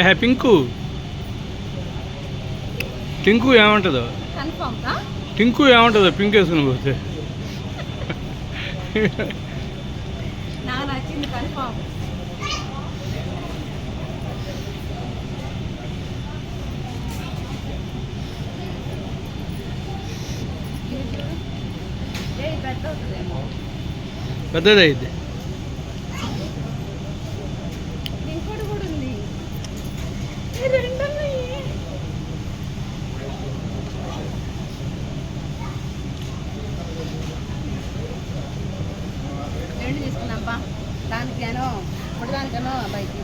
ఏ pink. Tinku ఏమంటుందో? టింకు ఏమంటుందో pink వేసుకుని పోతే. నాకు రెండు తీసుకున్నాంపా దానికేనో పుట్టడానికేనో అబ్బాయికి